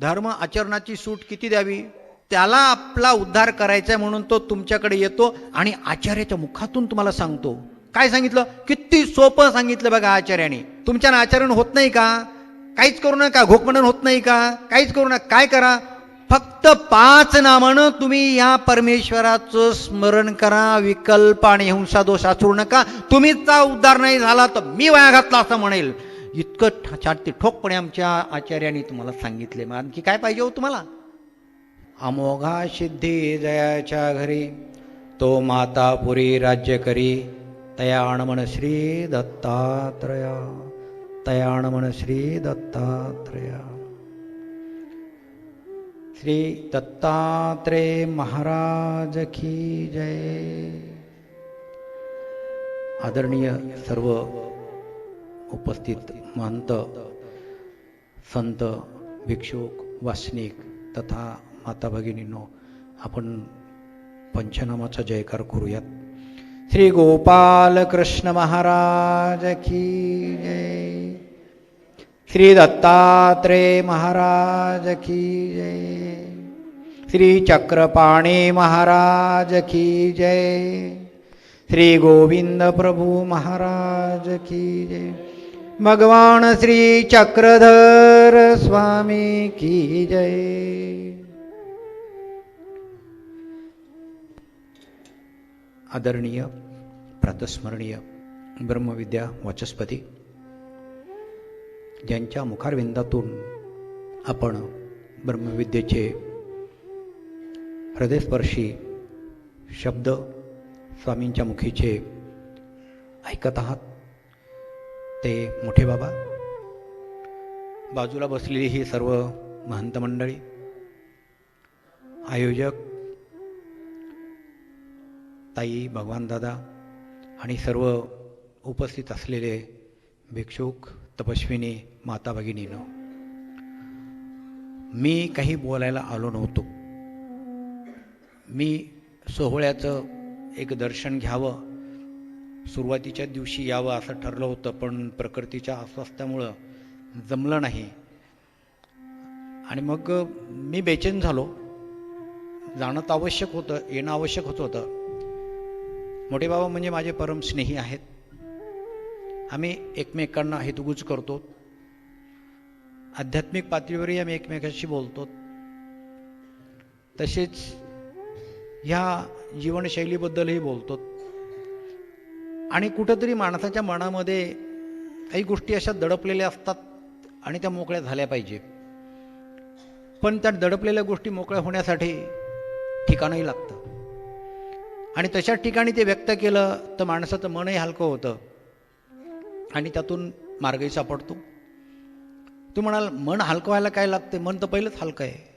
धर्म आचरणाची सूट किती द्यावी? त्याला आपला उद्धार करायचा आहे म्हणून तो तुमच्याकडे येतो आणि आचार्याच्या मुखातून तुम्हाला सांगतो. काय सांगितलं? किती सोपं सांगितलं बघा आचार्याने. तुमच्या आचरण होत नाही का? काहीच करू नका घोकमनन होत नाही का? काहीच करू नका. काय करा? फक्त पाच नामानं तुम्ही या परमेश्वराचं स्मरण करा विकल्प आणि हिंसा दोष आचरू नका. तुम्हीचा उद्धार नाही झाला तर मी वाया घातला असं म्हणेल. इतकं ठा- छाती ठोकपणे आमच्या आचार्यांनी तुम्हाला सांगितले. मग आणखी काय पाहिजे हो तुम्हाला? अमोघा सिद्धी जयाच्या घरी तो मातापुरी राज्य करी. तयाणमन श्री दत्तात्रया तयाणमन श्री दत्तात्रया. श्री दत्तात्रेय महाराज की जय. आदरणीय सर्व उपस्थित महंत संत भिक्षुक वासनिक तथा माता भगिनींनो आपण पंचनामाचा जयकार करूयात. श्री गोपाल कृष्ण महाराज की जय. श्री दत्तात्रेय महाराज की जय. श्री चक्रपाणी महाराज की जय. श्री गोविंद प्रभू महाराज की जय. भगवान श्री चक्रधर स्वामी की जय। आदरणीय प्रातस्मरणीय ब्रह्मविद्या वाचस्पती ज्यांच्या मुखारविंदातून आपण ब्रह्मविद्येचे हृदयस्पर्शी शब्द स्वामींच्या मुखीचे ऐकत आहात ते मोठे बाबा. बाजूला बसलेली ही सर्व महंत मंडळी. आयोजक ताई भगवान दादा आणि सर्व उपस्थित असलेले भिक्षुक तपस्विनी माता भगिनीनं. मी काही बोलायला आलो नव्हतो. मी सोहळ्याचं एक दर्शन घ्यावं सुरुवातीच्या दिवशी यावं असं ठरलं होतं पण प्रकृतीच्या अस्वास्थ्यामुळं जमलं नाही. आणि मग मी बेचैन झालो. जाणं तर आवश्यक होतं येणं आवश्यक होत होतं. मोठे बाबा म्हणजे माझे परम स्नेही आहेत. आम्ही एकमेकांना हेतुगुज करतो. आध्यात्मिक पातळीवरही आम्ही एकमेकांशी बोलतो. तसेच ह्या जीवनशैलीबद्दलही बोलतो. आणि कुठंतरी माणसाच्या मनामध्ये काही गोष्टी अशा दडपलेल्या असतात आणि त्या मोकळ्या झाल्या पाहिजे. पण त्या दडपलेल्या गोष्टी मोकळ्या होण्यासाठी ठिकाणही लागतं. आणि तशाच ठिकाणी ते व्यक्त केलं तर माणसाचं मनही हलकं होतं. आणि त्यातून मार्गही सापडतो. तू म्हणाल मन हलकं व्हायला काय लागते मन तर पहिलंच हलकं आहे.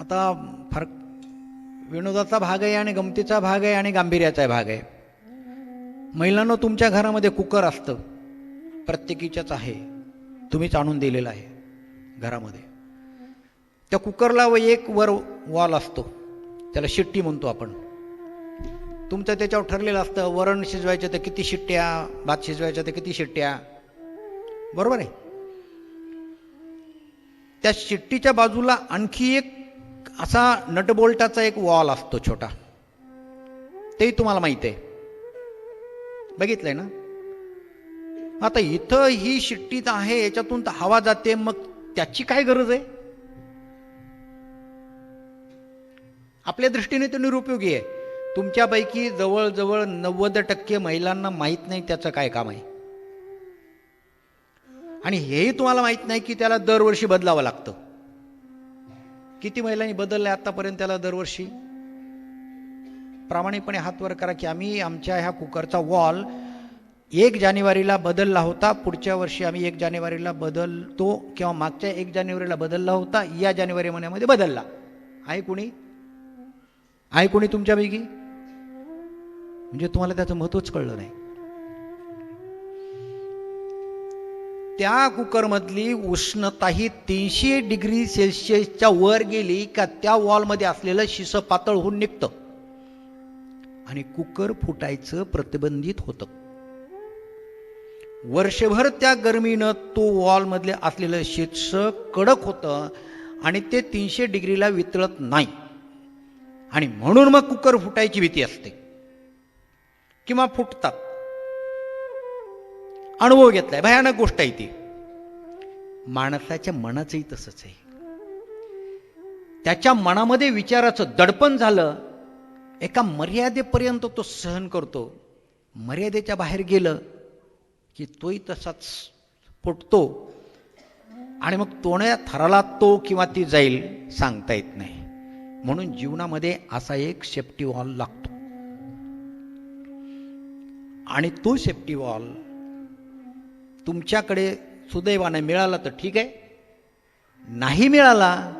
आता फार विनोदाचा भाग आहे आणि गमतीचा भाग आहे आणि गांभीर्याचा भाग आहे. महिलांना तुमच्या घरामध्ये कुकर असतं. प्रत्येकीच्याच आहे. तुम्हीच आणून दिलेलं आहे घरामध्ये. त्या कुकरला व एक वर वॉल असतो. त्याला शिट्टी म्हणतो आपण. तुमचं त्याच्यावर ठरलेलं असतं वरण शिजवायचं तर किती शिट्ट्या भात शिजवायचं तर किती शिट्ट्या. बरोबर आहे? त्या शिट्टीच्या बाजूला आणखी एक असा नटबोल्टाचा एक वॉल असतो छोटा. तेही तुम्हाला माहीत आहे. बघितलंय ना? आता इथं ही शिट्टीत आहे याच्यातून तर हवा जाते मग त्याची काय गरज आहे? आपल्या दृष्टीने तो निरुपयोगी आहे. तुमच्यापैकी जवळजवळ नव्वद टक्के महिलांना माहीत नाही त्याचं काय काम आहे. आणि हेही तुम्हाला माहीत नाही की त्याला दरवर्षी बदलावं लागतं. किती महिलांनी बदललं आतापर्यंत त्याला दरवर्षी? प्रामाणिकपणे हातवर करा की आम्ही आमच्या ह्या कुकरचा वॉल एक जानेवारीला बदलला होता. पुढच्या वर्षी आम्ही एक जानेवारीला बदलतो किंवा मागच्या एक जानेवारीला बदलला होता. या जानेवारी महिन्यामध्ये बदलला. आहे कुणी? आहे कोणी तुमच्यापैकी? म्हणजे तुम्हाला त्याचं महत्वच कळलं नाही. त्या कुकरमधली उष्णता ही तीनशे डिग्री सेल्सिअसच्या वर गेली का त्या वॉलमध्ये असलेलं शिसं पातळ होऊन निघतं. आणि कुकर फुटायचं प्रतिबंधित होतं. वर्षभर त्या गरमीनं तो वॉलमधले असलेलं शिस कडक होतं आणि ते तीनशे डिग्रीला वितळत नाही. आणि म्हणून मग कुकर फुटायची भीती असते. किंवा फुटतात. अनुभव घेतलाय. भयानक गोष्ट आहे ती. माणसाच्या मनाचंही तसंच आहे. त्याच्या मनामध्ये विचाराचं दडपण झालं एका मर्यादेपर्यंत तो सहन करतो. मर्यादेच्या बाहेर गेलं की तोही तसाच फुटतो. आणि मग तोण्या थराला तो किंवा ती जाईल सांगता येत नाही. म्हणून जीवनामध्ये असा एक सेफ्टी वॉल लागतो. आणि तो सेफ्टी वॉल तुमच्याकडे सुदैवाने मिळाला तर ठीक आहे. नाही मिळाला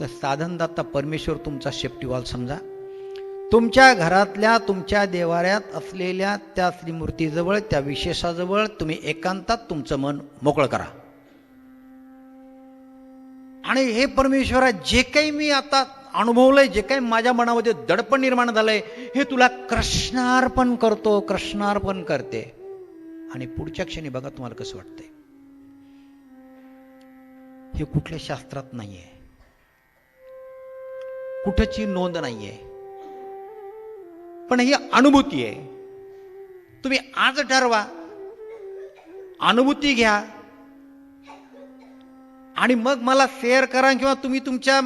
तर साधनदाता परमेश्वर तुमचा शेपटीवाल समजा. तुमच्या घरातल्या तुमच्या देवाऱ्यात असलेल्या त्या श्रीमूर्तीजवळ त्या विशेषाजवळ तुम्ही एकांतात तुमचं मन मोकळं करा. आणि हे परमेश्वरा जे काही मी आता अनुभवलंय जे काही माझ्या मनामध्ये दडपण निर्माण झालंय हे तुला कृष्णार्पण करतो कृष्णार्पण करते. आणि पुढच्या क्षणी बघा तुम्हाला कसं वाटतंय. हे कुठल्या शास्त्रात नाहीये. कुठची नोंद नाहीये. पण ही अनुभूती आहे. तुम्ही आज ठरवा. अनुभूती घ्या. आणि मग मला शेअर करा किंवा तुम्ही तुमच्या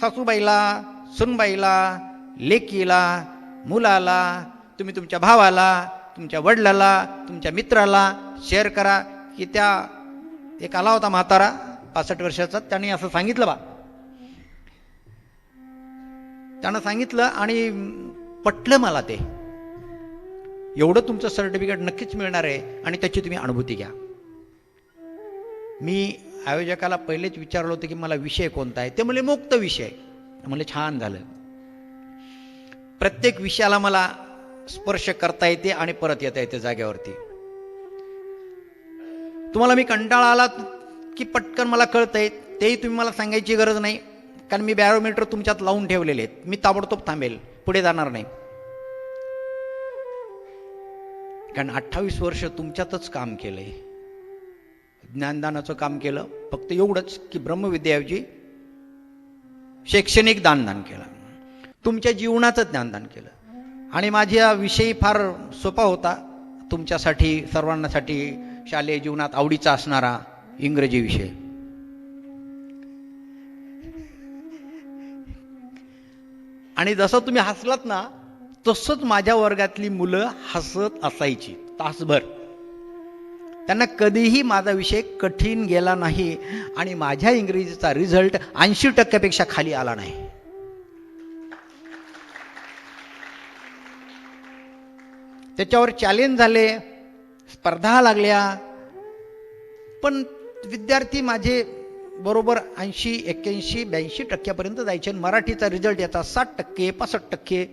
सासूबाईला सुनबाईला लेकीला मुलाला तुम्ही तुमच्या भावाला तुमच्या वडिलाला तुमच्या मित्राला शेअर करा की त्या एक आला होता म्हातारा पासष्ट वर्षाचा. त्याने असं सांगितलं बा. त्यानं सांगितलं आणि पटलं मला ते. एवढं तुमचं सर्टिफिकेट नक्कीच मिळणार आहे आणि त्याची तुम्ही अनुभूती घ्या. मी आयोजकाला पहिलेच विचारलं होतं की मला विषय कोणता आहे? ते म्हणले मुक्त विषय. म्हणले छान झालं. प्रत्येक विषयाला मला स्पर्श करता येते आणि परत येता येते जागेवरती. तुम्हाला मी कंटाळा आला की पटकन मला कळतंय तेही तुम्ही मला सांगायची गरज नाही. कारण मी बॅरोमीटर तुमच्यात लावून ठेवलेले आहेत. मी ताबडतोब थांबेल पुढे जाणार नाही. कारण अठ्ठावीस वर्ष तुमच्यातच काम केलंय. ज्ञानदानाचं काम केलं फक्त एवढंच की ब्रह्मविद्याऐवजी शैक्षणिक दानदान केलं. तुमच्या जीवनाचं ज्ञानदान केलं. आणि माझ्या विषयी फार सोपा होता. तुमच्यासाठी सर्वांनासाठी शालेय जीवनात आवडीचा असणारा इंग्रजी विषय. आणि जसं तुम्ही हसलात ना तसंच माझ्या वर्गातली मुलं हसत असायची तासभर. त्यांना कधीही माझा विषय कठीण गेला नाही आणि माझ्या इंग्रजीचा रिझल्ट ऐंशी टक्क्यापेक्षा खाली आला नाही. त्याच्यावर चॅलेंज झाले स्पर्धा लागल्या. पण विद्यार्थी माझे बरोबर ऐंशी एक्क्याऐंशी ब्याऐंशी टक्क्यापर्यंत जायचे आणि मराठीचा रिझल्ट याचा साठ टक्के पासष्ट टक्के.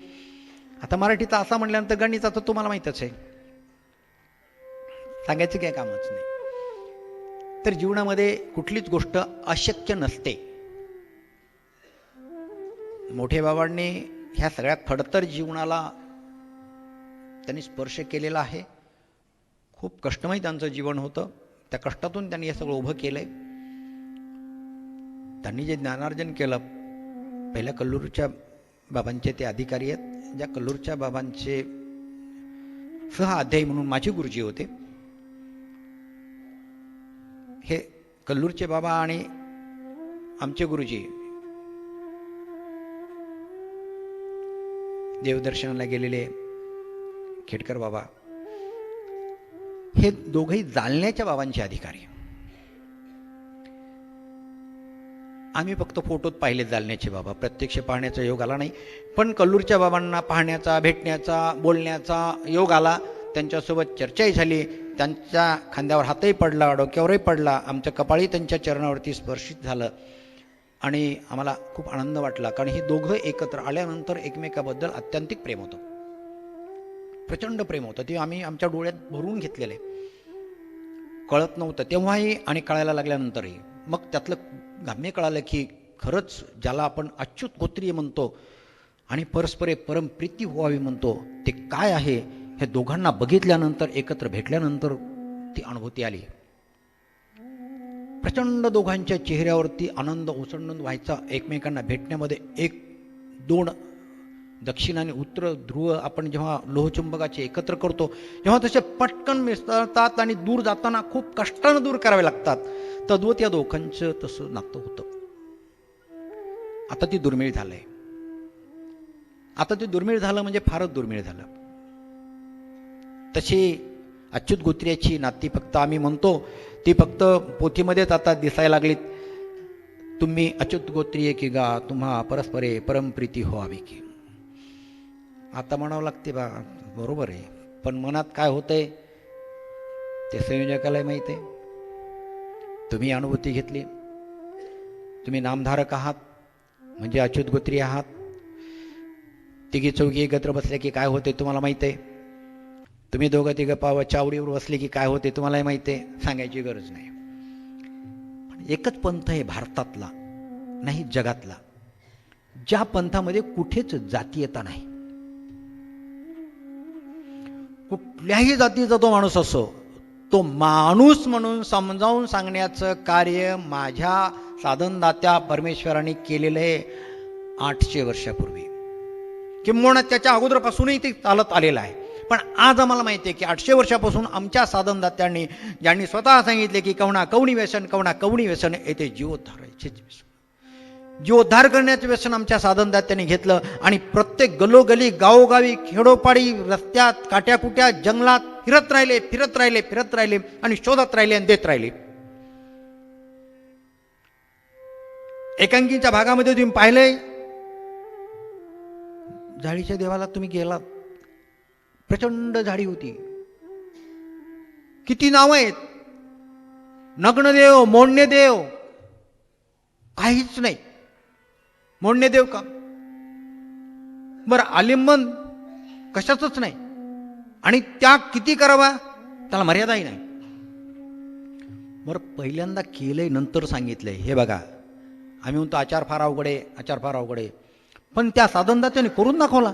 आता मराठीचा असा म्हटल्यानंतर गणिताचं तुम्हाला माहीतच आहे. सांगायचं काय कामच नाही. तर जीवनामध्ये कुठलीच गोष्ट अशक्य नसते. मोठे बाबांनी ह्या सगळ्या खडतर जीवनाला त्यांनी स्पर्श केलेला आहे. खूप कष्टमय त्यांचं जीवन होतं. त्या कष्टातून त्यांनी हे सगळं उभं केलंय. त्यांनी जे ज्ञानार्जन केलं पहिल्या कल्लूरच्या बाबांचे ते अधिकारी आहेत. ज्या कल्लूरच्या बाबांचे सह अध्यायी म्हणून माझे गुरुजी होते. हे कल्लूरचे बाबा आणि आमचे गुरुजी देवदर्शनाला गेलेले. खेडकर बाबा हे दोघही जालण्याच्या बाबांचे अधिकारी. आम्ही फक्त फोटोत पाहिले जालण्याचे बाबा. प्रत्यक्ष पाहण्याचा योग आला नाही. पण कल्लूरच्या बाबांना पाहण्याचा भेटण्याचा बोलण्याचा योग आला. त्यांच्यासोबत चर्चाही झाली. त्यांच्या खांद्यावर हातही पडला डोक्यावरही पडला. आमचं कपाळही त्यांच्या चरणावरती स्पर्शित झालं. आणि आम्हाला खूप आनंद वाटला. कारण ही दोघं एकत्र आल्यानंतर एकमेकाबद्दल अत्यंतिक प्रेम होतं. प्रचंड प्रेम होतं. ते आम्ही आमच्या डोळ्यात भरून घेतलेलं. आहे कळत नव्हतं. तेव्हाही आणि कळायला लागल्यानंतरही. मग त्यातलं गाम्य कळालं की खरंच ज्याला आपण अच्युत गोत्रीय म्हणतो आणि परस्परे परमप्रीती व्हावी म्हणतो ते काय आहे हे दोघांना बघितल्यानंतर एकत्र भेटल्यानंतर ती अनुभूती आली. प्रचंड दोघांच्या चेहऱ्यावरती आनंद ओसंडून व्हायचा. एकमेकांना भेटण्यामध्ये एक दोन दक्षिण आणि उत्तर ध्रुव आपण जेव्हा लोहचुंबकाचे एकत्र करतो जेव्हा तसे पटकन मिसळतात आणि दूर जाताना खूप कष्टानं दूर करावे लागतात तद्वत या दोघांचं तसं नातं होतं. आता ती दुर्मिळ झालंय. आता ते दुर्मिळ झालं म्हणजे फारच दुर्मिळ झालं. तशी अच्युत गोत्र्याची नाती फक्त आम्ही म्हणतो ती फक्त पोथीमध्येच आता दिसायला लागलीत. तुम्ही अच्युत गोत्रीय की गा तुम्हा परस्परे परमप्रीती हो की. आता म्हणावं लागते बा बरोबर आहे. पण मनात काय होतंय? ते संयोजकाला माहीत आहे. तुम्ही अनुभूती घेतली. तुम्ही नामधारक आहात. म्हणजे अच्युत गोत्री आहात. तिघी चौघी एकत्र बसले की काय होते तुम्हाला माहीत आहे? तुम्ही दोघं तिघं पाव चावडीवर बसले की काय होते तुम्हालाही माहीत आहे? सांगायची गरज नाही. पण एकच पंथ आहे भारतातला नाही जगातला. ज्या पंथामध्ये कुठेच जातीयता नाही. कुठल्याही जातीचा तो माणूस असो तो माणूस म्हणून समजावून सांगण्याचं कार्य माझ्या साधनदात्या परमेश्वराने केलेलं आहे आठशे वर्षापूर्वी. किंबहुना त्याच्या अगोदरपासूनही ते चालत आलेलं आहे. पण आज आम्हाला माहिती आहे की आठशे वर्षापासून आमच्या साधनदात्यांनी ज्यांनी स्वतः सांगितले की कवणा कवणी व्यसन कवणा कवणी व्यसन येथे जीवोद्धारायचेच व्यसन जीवोद्धार करण्याचं व्यसन आमच्या साधनदात्यांनी घेतलं आणि प्रत्येक गलोगली गावोगावी खेडोपाडी रस्त्यात काट्याकुट्या जंगलात फिरत राहिले फिरत राहिले फिरत राहिले आणि शोधत राहिले आणि देत राहिले. एकांकीच्या भागामध्ये तुम्ही पाहिलंय? झाडीच्या देवाला तुम्ही गेलात. प्रचंड झाडी होती. किती नाव आहेत? नग्नदेव मोडणेदेव काहीच नाही. मोडणेदेव का? बरं आलिंबन कशाचंच नाही. आणि त्या किती करावा? त्याला मर्यादाही नाही. बरं पहिल्यांदा केलंय नंतर सांगितलंय. हे बघा आम्ही म्हणतो आचार फार अवघड आहे आचार फार अवघडे. पण त्या साधनदात्याने करून दाखवला.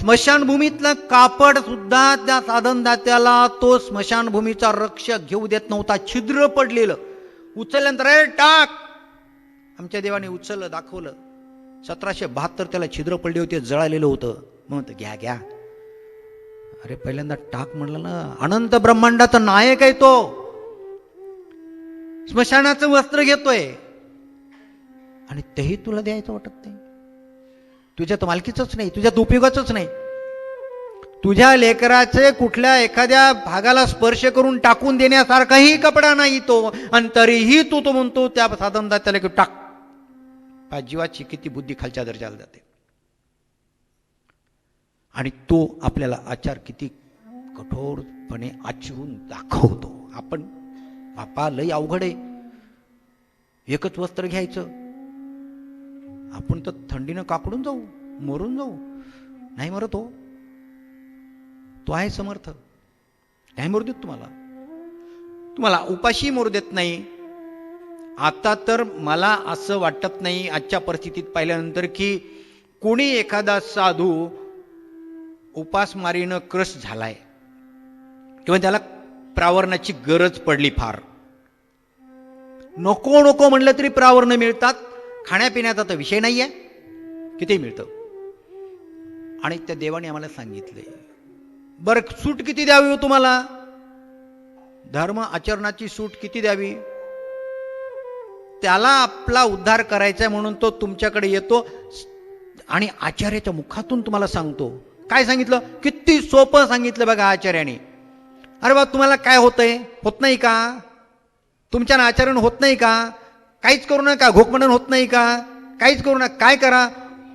स्मशानभूमीतलं कापड सुद्धा त्या साधनदात्याला तो स्मशानभूमीचा रक्षक घेऊ देत नव्हता. छिद्र पडलेलं. उचलल्यानंतर टाक! आमच्या देवाने उचललं दाखवलं. सतराशे बहात्तर त्याला छिद्र पडले होते जळालेलं होतं. मग म्हणतं घ्या घ्या. अरे पहिल्यांदा टाक म्हणलं ना. अनंत ब्रह्मांडाचा नायक आहे तो. स्मशानाचं वस्त्र घेतोय. आणि तेही तुला द्यायचं वाटत नाही. तुझ्यात मालकीचंच नाही तुझ्यात उपयोगाचंच नाही. तुझ्या लेकराचे कुठल्या एखाद्या भागाला स्पर्श करून टाकून देण्यासारखाही कपडा नाही तो. आणि तरीही तू तो म्हणतो त्या साधनदात्याला की टाक. पहा, जीवाची किती बुद्धी खालच्या दर्जाला जाते. आणि तो आपल्याला आचार किती कठोरपणे आचरून दाखवतो. आपण बापा लय अवघड आहे. एकच वस्त्र घ्यायचं. आपण तर थंडीनं काकडून जाऊ मरून जाऊ. नाही मरत हो. तो आहे समर्थ. नाही मरू देत तुम्हाला. तुम्हाला उपाशी मरू देत नाही. आता तर मला असं वाटत नाही आजच्या परिस्थितीत पाहिल्यानंतर की कोणी एखादा साधू उपासमारीनं क्रश झालाय. किंवा त्याला प्रावरणाची गरज पडली फार. नको नको म्हणलं तरी प्रावरण मिळतात. खाण्यापिण्याचा तर विषय नाही आहे किती मिळतं? आणि त्या देवाने आम्हाला सांगितले बरं सूट किती द्यावी हो तुम्हाला? धर्म आचरणाची सूट किती द्यावी? त्याला आपला उद्धार करायचा म्हणून तो तुमच्याकडे येतो. आणि आचार्याच्या मुखातून तुम्हाला सांगतो. काय सांगितलं? किती सोपं सांगितलं बघा आचार्याने. अरे बा तुम्हाला काय होतंय? होत नाही का? तुमच्या आचरण होत नाही का? काहीच करू नका घोकमंडन होत नाही का? काहीच करू नका काय करा?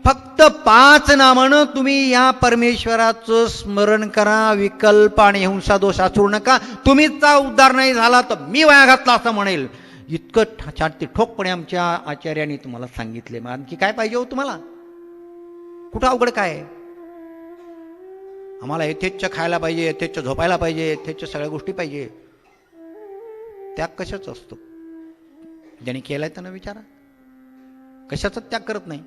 फक्त पाच नामानं तुम्ही या परमेश्वराचं स्मरण करा विकल्प आणि हिंसा दोष आचरू नका. तुम्हीचा उद्धार नाही झाला तर मी वाया घातला असं म्हणेल. इतकं ठा- छान ते ठोकपणे आमच्या आचार्याने तुम्हाला सांगितले. मग आणखी काय पाहिजे हो तुम्हाला? कुठं अवघड काय? आहे? आम्हाला यथेच्छ खायला पाहिजे यथेच्छ झोपायला पाहिजे यथेच्छ सगळ्या गोष्टी पाहिजे. त्याग कशाच असतो? ज्यांनी केलाय त्यांना विचारा. कशाचा त्याग करत नाही.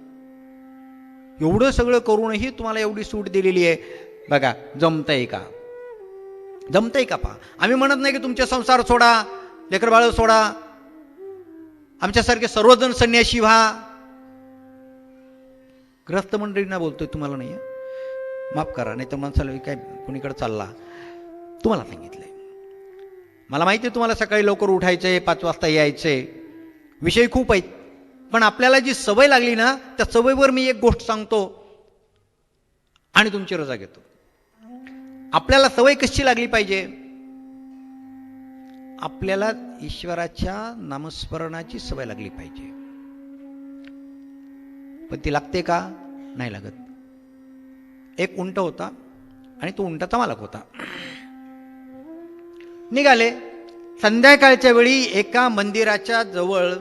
एवढं सगळं करूनही तुम्हाला एवढी सूट दिलेली आहे. बघा जमतंय का? जमतंय का पहा? आम्ही म्हणत नाही की तुमचे संसार सोडा लेकरबाळ सोडा. आमच्यासारखे सर्वजण संन्याशी व्हा. ग्रस्त मंडळींना बोलतोय तुम्हाला नाही माफ करा नाही तर माणसाला काय कुणीकडे चालला? तुम्हाला सांगितलंय. मला माहिती आहे तुम्हाला सकाळी लवकर उठायचंय पाच वाजता यायचंय. विषय खूप आहेत. पण आपल्याला जी सवय लागली ना त्या सवयीवर मी एक गोष्ट सांगतो आणि तुमची रजा घेतो. आपल्याला सवय कशी लागली पाहिजे? आपल्याला ईश्वराच्या नामस्मरणाची सवय लागली पाहिजे. पण ती लागते का? नाही लागत. एक उंट होता आणि तो उंटाचा मालक होता. निघाले. संध्याकाळच्या वेळी एका मंदिराच्या जवळ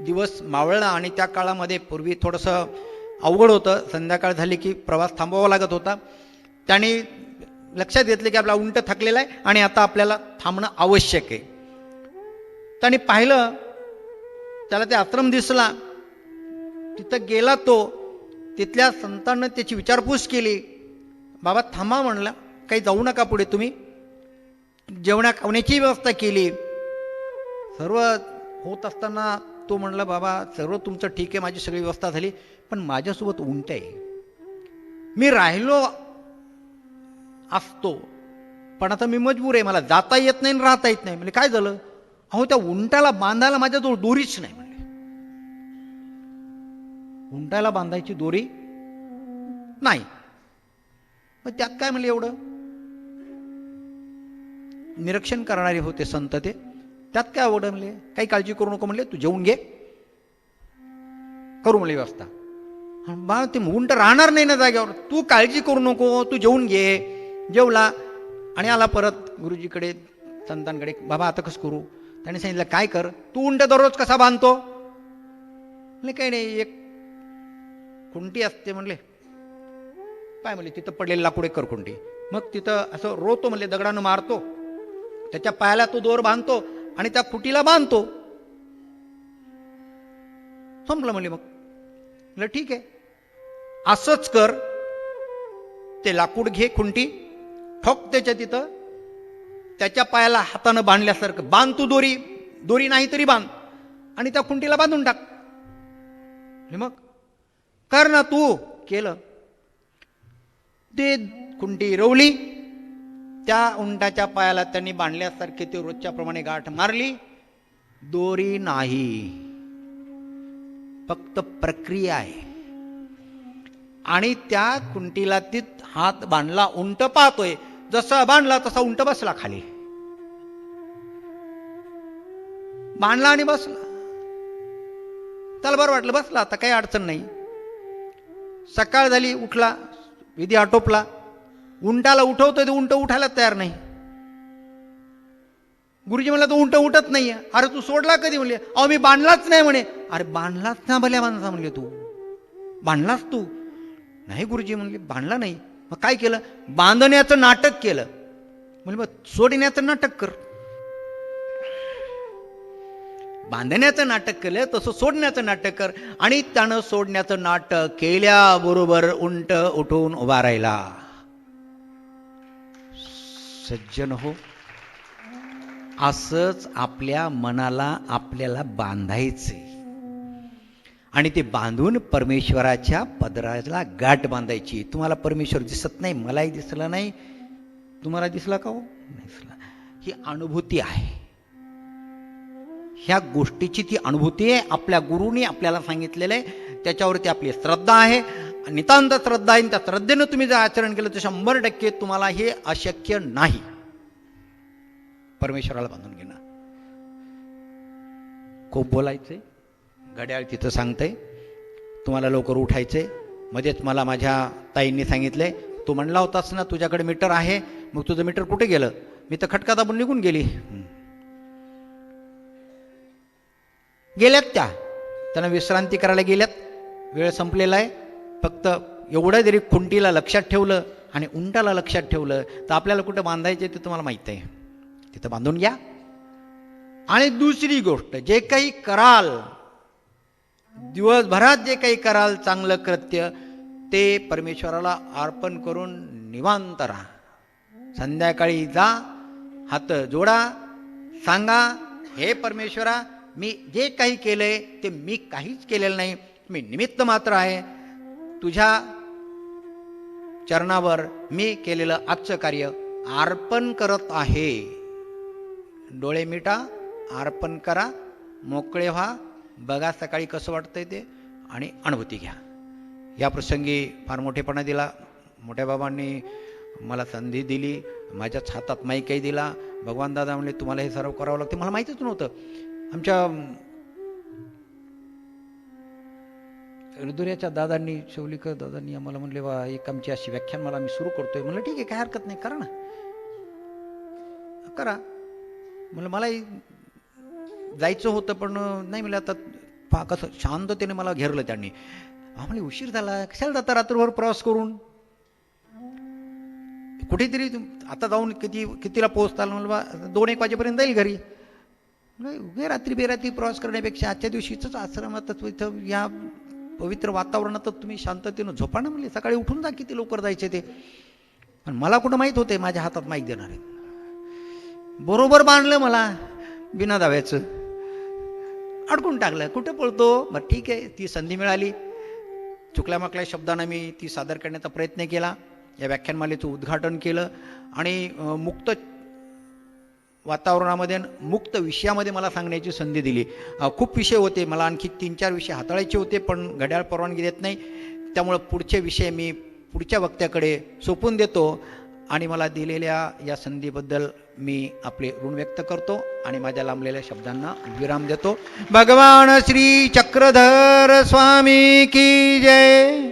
दिवस मावळला आणि त्या काळामध्ये पूर्वी थोडंसं अवघड होतं. संध्याकाळ झाली की प्रवास थांबवावा लागत होता. त्याने लक्षात घेतलं की आपला उंट थकलेला आहे आणि आता आपल्याला थांबणं आवश्यक आहे. त्याने पाहिलं त्याला ते आश्रम दिसला. तिथं गेला तो तिथल्या संतांना त्याची विचारपूस केली. बाबा थांबा म्हणला काही जाऊ नका पुढे तुम्ही. जेवणा खावण्याची व्यवस्था केली. सर्व होत असताना तो म्हणला बाबा सर्व तुमचं ठीक आहे माझी सगळी व्यवस्था झाली पण माझ्यासोबत उंट आहे. मी राहिलो असतो. पण आता मी मजबूर आहे मला जाता येत नाही आणि राहता येत नाही. म्हणजे काय झालं? अहो त्या उंटाला बांधायला माझ्याजवळ दोरीच नाही म्हणले. उंटाला बांधायची दोरी नाही. मग त्यात काय म्हणले एवढं? निरीक्षण करणारे होते संत ते. त्यात काय आवड म्हणले? काही काळजी करू नको म्हणले तू जेवून घे. करू म्हणले व्यवस्था. बा ते उंट राहणार नाही ना जाग्यावर तू काळजी करू नको तू जेवून घे. जेवला आणि आला परत. गुरुजीकडे संतांकडे बाबा आता कसं करू? त्याने सांगितलं काय कर? तू उंट दररोज कसा बांधतो? म्हणले काही नाही एक खुंटी असते म्हणले. काय म्हणले तिथं पडलेलं लाकूड एक कर खुंटी. मग तिथं असं रोतो म्हणले दगडानं मारतो. त्याच्या पायाला तो दोर बांधतो आणि त्या खुटीला बांधतो. संपलं म्हणले मग. म्हटलं ठीक आहे. असंच कर. ते लाकूड घे खुंटी. ठोक त्याच्या तिथं त्याच्या पायाला हातानं बांधल्यासारखं. बांध तू दोरी. दोरी नाही तरी बांध. आणि त्या खुंटीला बांधून टाक. हे मग कर ना तू. केलं. ते खुंटी रवली. त्या उंटाच्या पायाला त्यांनी बांधल्यासारखे ते रोजच्या प्रमाणे गाठ मारली. दोरी नाही. फक्त प्रक्रिया आहे. आणि त्या खुंटीला ती हात बांधला. उंट पाहतोय. जसा बांधला तसा उंट बसला खाली. बांधला आणि बसला. त्याला बरं वाटलं बसला आता काही अडचण नाही. सकाळ झाली उठला विधी आटोपला. उंटाला उठवतोय ते उंट उठायला तयार नाही. गुरुजी म्हणला तो उंट उठत नाही. अरे तू सोडला कधी? म्हणले अहो मी बांधलाच नाही म्हणे. अरे बांधलाच ना भल्या माणसा म्हणले तू. बांधलास तू. नाही गुरुजी म्हणले बांधला नाही. मग काय केलं? बांधण्याचं नाटक केलं. म्हणजे मग सोडण्याचं नाटक कर. बांधण्याचं नाटक केलं तसं सोडण्याचं नाटक कर. आणि त्यानं सोडण्याचं नाटक केल्याबरोबर उंट उठून उभा राहिला. सज्जन हो असंच आपल्या मनाला आपल्याला बांधायचे आणि ते बांधून परमेश्वराच्या पदराला गाठ बांधायची. तुम्हाला परमेश्वर दिसत नाही मलाही दिसला नाही. तुम्हाला दिसला का हो? दिसला. ही अनुभूती आहे. ह्या गोष्टीची ती अनुभूती आहे. आपल्या गुरुनी आपल्याला सांगितलेलं आहे. त्याच्यावरती आपली श्रद्धा आहे. नितांत श्रद्धा आहे त्या श्रद्धेनं तुम्ही जर आचरण केलं तर शंभर टक्के तुम्हाला हे अशक्य नाही. परमेश्वराला बांधून घेणं. खूप बोलायचंय. घड्याळ तिथं सांगते तुम्हाला लवकर उठायचे मध्येच मला माझ्या ताईंनी सांगितले तू म्हणला होतास ना तुझ्याकडे मीटर आहे मग तुझं मीटर कुठे गेलं? मी तर खटका दाबून निघून गेली. गेल्यात त्या. त्यांना विश्रांती करायला गेल्यात. वेळ संपलेला आहे. फक्त एवढं जरी खुंटीला लक्षात ठेवलं आणि उंटाला लक्षात ठेवलं तर आपल्याला कुठं बांधायचे ते तुम्हाला माहीत आहे. तिथं बांधून घ्या. आणि दुसरी गोष्ट जे काही कराल दिवसभरात जे काही कराल चांगलं कृत्य ते परमेश्वराला अर्पण करून निवांत राहा. संध्याकाळी जा हात जोडा सांगा हे परमेश्वरा मी जे काही केलंय ते मी काहीच केलेलं नाही. मी निमित्त मात्र आहे. तुझ्या चरणावर मी केलेलं आजचं कार्य अर्पण करत आहे. डोळे मिटा अर्पण करा मोकळे व्हा. बघा सकाळी कसं वाटतंय ते आणि अनुभूती घ्या. या प्रसंगी फार मोठेपणा दिला. मोठ्या बाबांनी मला संधी दिली. माझ्याच हातात माईकही दिला. भगवान दादा म्हणले तुम्हाला हे सर्व करावं लागते. मला माहितीच नव्हतं. आमच्या रुदुऱ्याच्या दादांनी शौलिकर दादांनी आम्हाला म्हणले बा एक आमची अशी व्याख्यान मला मी सुरू करतोय. म्हणलं ठीक आहे काय हरकत नाही करा ना. करा. म्हणलं मलाही जायचं होतं पण नाही म्हणलं आता पा कसं शांततेने मला घेरलं त्यांनी. आम्हाला उशीर झाला. कशाला जाता रात्रभर प्रवास करून? कुठेतरी आता जाऊन किती कितीला पोहोचताल म्हणलं बा दोन एक वाजेपर्यंत जाईल घरी. नाही रात्री बेरात्री प्रवास करण्यापेक्षा आजच्या दिवशीच आश्रमातच इथं या पवित्र वातावरणातच तुम्ही शांततेनं झोपा ना म्हणले. सकाळी उठून जा किती लवकर जायचे ते. पण मला कुठं माहीत होते माझ्या हातात माहीत देणार आहे बरोबर बांधलं मला बिना दाव्याचं. अडकून टाकलं. कुठं पळतो? मग ठीक आहे ती संधी मिळाली. चुकल्या माकल्या शब्दानं मी ती सादर करण्याचा प्रयत्न केला. या व्याख्यानमालेचं उद्घाटन केलं. आणि मुक्त वातावरणामध्ये मुक्त विषयामध्ये मला सांगण्याची संधी दिली. खूप विषय होते. मला आणखी तीन चार विषय हाताळायचे होते पण घड्याळ परवानगी देत नाही. त्यामुळं पुढचे विषय मी पुढच्या वक्त्याकडे सोपून देतो. आणि मला दिलेल्या या संधीबद्दल मी आपले ऋण व्यक्त करतो आणि माझ्या लांबलेल्या शब्दांना विराम देतो. भगवान श्री चक्रधर स्वामी की जय.